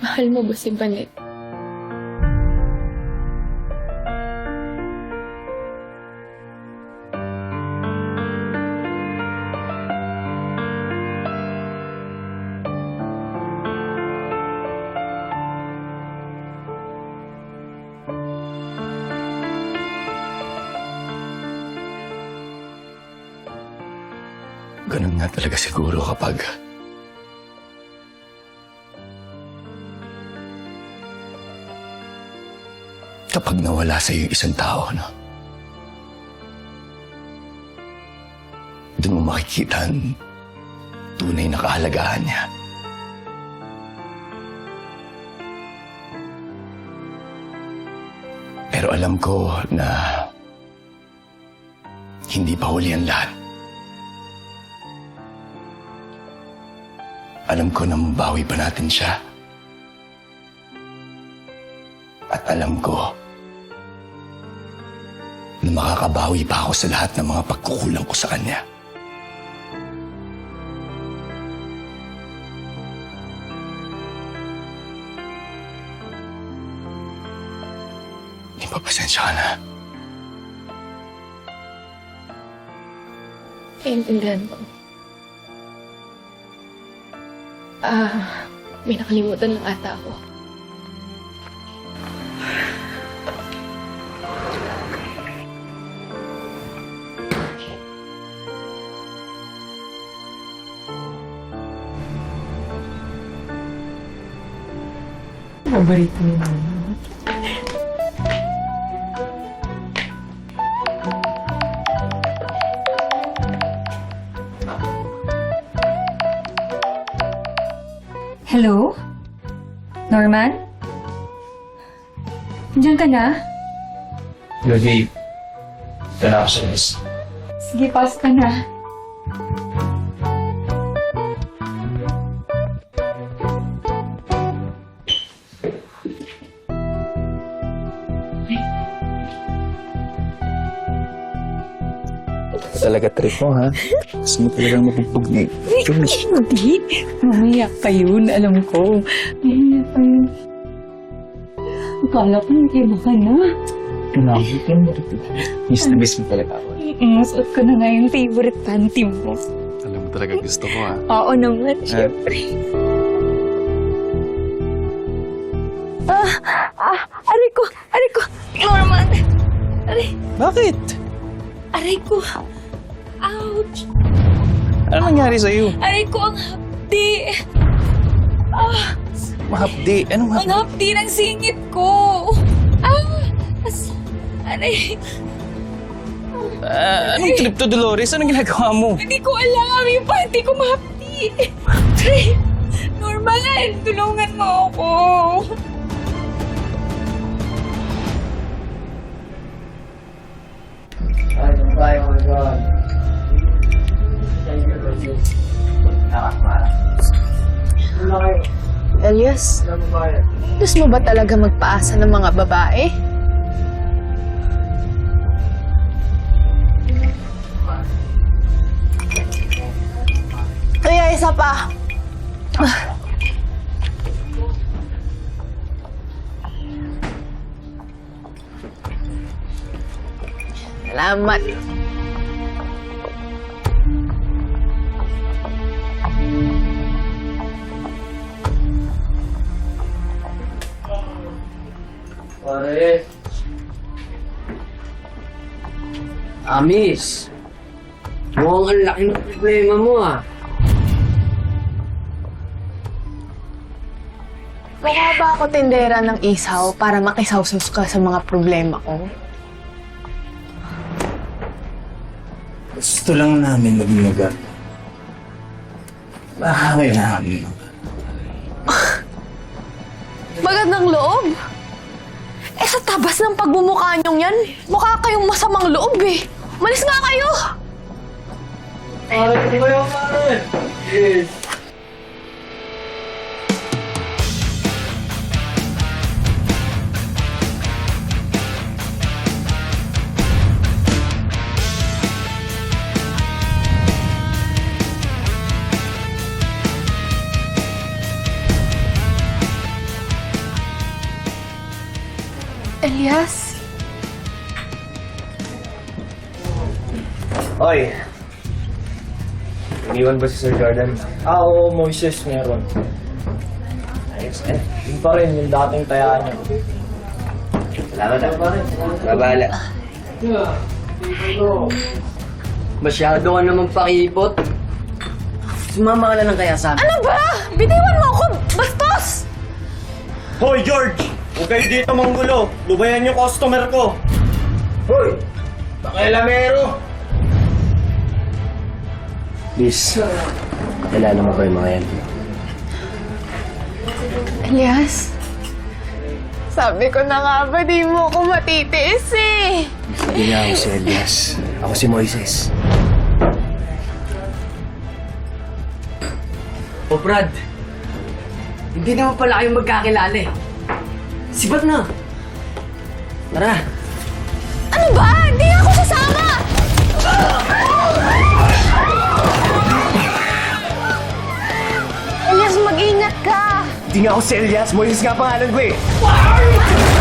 Mahal mo ba si Banet? Ganun nga talaga siguro kapag... Kapag nawala sa iyo isang tao, no? Doon mo makikita ang tunay na kahalagahan niya. Pero alam ko na hindi pa huli ang lahat. Alam ko na mabawi pa natin siya. At alam ko na makakabawi pa ako sa lahat ng mga pagkukulang ko sa kanya. Di ba pasensya ka na? Naiintindihan ko. Ah, may nakalimutan lang ata ako. Paborito mo naman. Hello? Norman? Diyan ka na? Na ako sa. Sige, pass ka na. Talaga trip mo, ha? Gusto mo talagang mabugbog ni Josh. Hindi. Mamaya pa yun, alam ko. Mamaya pa yun. Akala ko hindi ba ka na? Pinabutin mo ito. Miss na miss mo talaga ako. Mm, suot ko na nga yung favorite panty mo. Alam mo talaga gusto ko, ha? Oo naman, syempre. Ah, ah, aray ko, aray ko. Norman. Aray, Bakit? aray ko. Ouch. Ano nangyari sa'yo? Aray ko ang hapdi. Ah, Mahapdi. Anong ang mahapdi? hapdi ng singit ko. Ah, as, aray. Ah, anong trip to, Dolores? Anong ginagawa mo? Hindi ko alam. Yung panty ko mahapdi. Aray, Norman, tulungan mo ako. Elias, gusto mo ba talaga magpaasa ng mga babae? Kaya isa pa. Salamat. Amis. Mukhang ang laki ng problema mo ah. Ba ako tindera ng isaw para makisawsaw ka sa mga problema ko? Gusto lang namin magmagat. Baka kailangan mo. Magandang loob. Eh sa tabas ng pagmumukha niyong yan, mukha kayong masamang loob eh. Malis nga kayo! Pare, ano kayo, pare? Elias? Oy! Iniwan ba si Sir Jordan? Ah, oo, Moises, meron. Ayos eh. Yun pa rin, yung dating tayaan niya. Salamat ah. Babala. Masyado ka naman pakipot. Sumama ka na lang kaya sa. Ano ba? Bitiwan mo ako! Bastos! Hoy, George! Huwag kayo dito manggulo. Lubayan yung customer ko. Hoy! Pakialamero! Please, kilala mo ko yung mga yan. Elias? Sabi ko na nga ba, di mo ako matitiis eh. Hindi nga ako si Elias. Ako si Moises. O Brad, hindi naman pala kayong magkakilala eh. Sibat na. Tara. Ano ba? Di ako sasama! Elias, mag-ingat ka! Hindi nga ako si Elias. Moises nga pangalan ko eh.